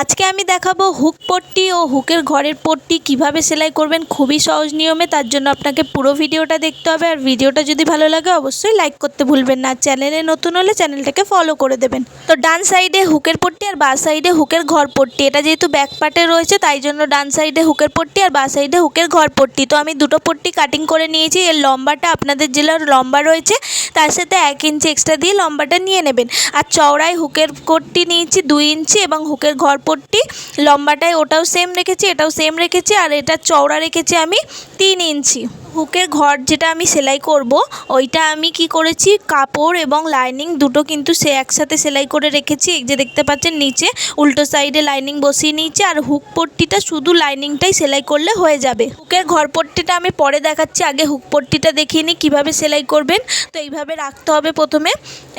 আজকে আমি দেখাবো হুক পট্টি ও হুকের ঘরের পট্টি কীভাবে সেলাই করবেন খুবই সহজ নিয়মে, তার জন্য আপনাকে পুরো ভিডিওটা দেখতে হবে। আর ভিডিওটা যদি ভালো লাগে, অবশ্যই লাইক করতে ভুলবেন না। চ্যানেলে নতুন হলে চ্যানেলটাকে ফলো করে দেবেন। তো ডান সাইডে হুকের পট্টি আর বাঁ সাইডে হুকের ঘর পট্টি। এটা যেহেতু ব্যাক পার্টে রয়েছে, তাই জন্য ডান সাইডে হুকের পট্টি আর বাঁ সাইডে হুকের ঘর পট্টি। তো আমি দুটো পট্টি কাটিং করে নিয়েছি। এর লম্বাটা আপনাদের জেলার লম্বা রয়েছে, তার সাথে এক ইঞ্চি এক্সট্রা দিয়ে লম্বাটা নিয়ে নেবেন। আর চওড়ায় হুকের পট্টি নিয়েছি দুই ইঞ্চি এবং হুকের ঘর পট্টি লম্বাটায় ওটাও সেম রেখেছি এটাও সেম রেখেছি আর এটা চওড়া রেখেছি আমি তিন ইঞ্চি। হুকের ঘর যেটা আমি সেলাই করব, ওইটা আমি কি করেছি? কাপড় এবং লাইনিং দুটো কিন্তু সে একসাথে সেলাই করে রেখেছি। এই যে দেখতে পাচ্ছেন নিচে, উল্টো সাইডে লাইনিং বসিয়ে নিয়েছি। আর হুক পট্টিটা শুধু লাইনিংটাই সেলাই করলে হয়ে যাবে। হুকের ঘর পট্টিটা আমি পরে দেখাচ্ছি। আগে হুক পট্টিটা দেখিয়ে নিই, কীভাবে সেলাই করবেন। তো এইভাবে রাখতে হবে প্রথমে।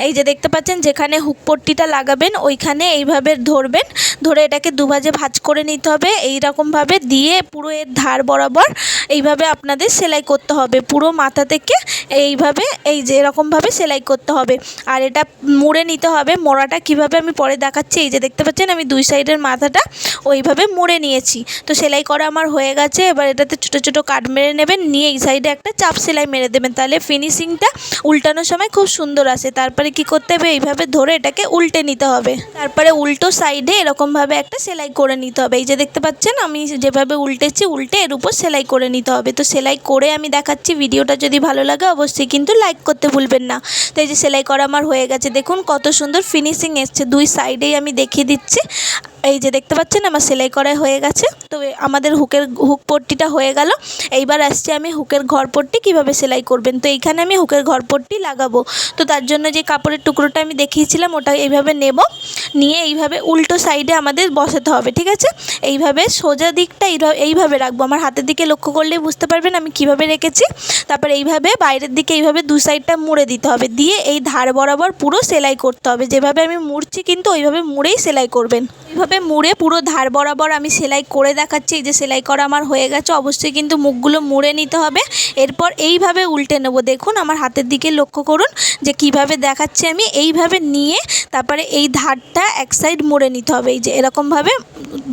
এই যে দেখতে পাচ্ছেন, যেখানে হুক পট্টিটা লাগাবেন, ওইখানে এইভাবে ধরবেন। ধরে এটাকে দুভাজে ভাঁজ করে নিতে হবে। এই রকমভাবে দিয়ে পুরো এর ধার বরাবর এইভাবে আপনাদের সেলাই করতে হবে। পুরো মাথা থেকে এইভাবে, এই যে এরকমভাবে সেলাই করতে হবে। আর এটা মুড়ে নিতে হবে। মোড়াটা কীভাবে আমি পরে দেখাচ্ছি, এই যে দেখতে পাচ্ছেন, আমি দুই সাইডের মাথাটা ওইভাবে মুড়ে নিয়েছি। তো সেলাই করা আমার হয়ে গেছে। এবার এটাতে ছোটো ছোটো কাট মেরে নেবেন, নিয়ে এই সাইডে একটা চাপ সেলাই মেরে দেবেন। তাহলে ফিনিশিংটা উল্টানোর সময় খুব সুন্দর আসে। তারপরে কি করতে হবে? এইভাবে ধরে এটাকে উল্টে নিতে হবে। তারপরে উল্টো সাইডে এরকমভাবে একটা সেলাই করে নিতে হবে। এই যে দেখতে পাচ্ছেন, আমি যেভাবে উল্টেছি, উল্টে এর উপর সেলাই করে নিতে হবে তো সেলাই করে আমি দেখাচ্ছি, ভিডিওটা যদি ভালো লাগে অবশ্যই কিন্তু লাইক করতে ভুলবেন না। তো এই যে সেলাই করা আমার হয়ে গেছে, দেখুন কত সুন্দর ফিনিশিং এসছে। দুই সাইডেই আমি দেখিয়ে দিচ্ছি। এই যে দেখতে পাচ্ছেন, আমার সেলাই করা হয়ে গেছে। তো আমাদের হুকের, হুক পট্টিটা হয়ে গেল। এইবার আসছে আমি হুকের ঘর পট্টি কীভাবে সেলাই করবেন? তো এইখানে আমি হুকের ঘর পট্টি লাগাবো। তো তার জন্য যে কাপড়ের টুকরোটা আমি দেখিয়েছিলাম, ওটা এইভাবে নেব। নিয়ে এইভাবে উল্টো সাইডে আমাদের বসাতে হবে, ঠিক আছে? এইভাবে সোজা দিকটা এইভাবে এইভাবে রাখব। আমার হাতের দিকে লক্ষ্য করলেই বুঝতে পারবেন আমি কীভাবে রেখেছি। তারপর এইভাবে বাইরের দিকে এইভাবে দু সাইডটা মুড়ে দিতে হবে। দিয়ে এই ধার বরাবর পুরো সেলাই করতে হবে। যেভাবে আমি মুড়ছি কিন্তু ওইভাবে মুড়েই সেলাই করবেন। এইভাবে মুড়ে পুরো ধার বরাবর আমি সেলাই করে দেখাচ্ছি। এই যে সেলাই করা আমার হয়ে গেছে, অবশ্যই কিন্তু মুখগুলো মুড়ে নিতে হবে। এরপর এইভাবে উল্টে নেব। দেখুন, আমার হাতের দিকে লক্ষ্য করুন যে কীভাবে দেখাচ্ছি আমি। এইভাবে নিয়ে তারপরে এই ধারটা এক সাইড মুড়ে নিতে হবে। এই যে এরকমভাবে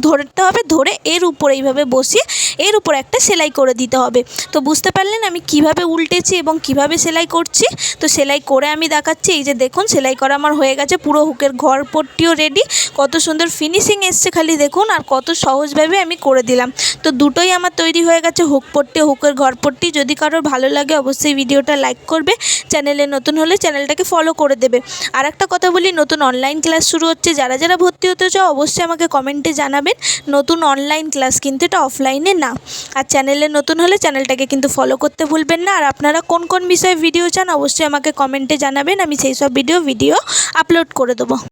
ধরতে হবে, ধরে এর উপর এইভাবে বসিয়ে এর উপর একটা সেলাই করে দিতে হবে। তো বুঝতে পারলেন আমি কীভাবে উল্টেছি এবং কীভাবে সেলাই করছি? তো সেলাই করে আমি দেখাচ্ছি। এই যে দেখুন, সেলাই করা আমার হয়ে গেছে, পুরো হুকের ঘর পট্টিও রেডি কত সুন্দর ফিনিশিং এসছে খালি দেখুন আর কত সহজভাবে আমি করে দিলাম। তো দুটোই আমার তৈরি হয়ে গেছে হুক পট্টি হুকের ঘর পট্টি। যদি কারোর ভালো লাগে অবশ্যই ভিডিওটা লাইক করবে চ্যানেলে নতুন হলে চ্যানেলটাকে ফলো করে দেবে। আর একটা কথা বলি, নতুন অনলাইন ক্লাস শুরু হচ্ছে। যারা যারা ভর্তি হতে চাও অবশ্যই আমাকে কমেন্টে জানাবেন, নতুন অনলাইন ক্লাস কিন্তু এটা অফলাইনে না। আর চ্যানেলে নতুন হলে চ্যানেলটাকে কিন্তু ফলো করতে ভুলবেন না। আর আপনারা কোন কোন বিষয়ে ভিডিও চান অবশ্যই আমাকে কমেন্টে জানাবেন, আমি সেই সব ভিডিও ভিডিও আপলোড করে দেবো।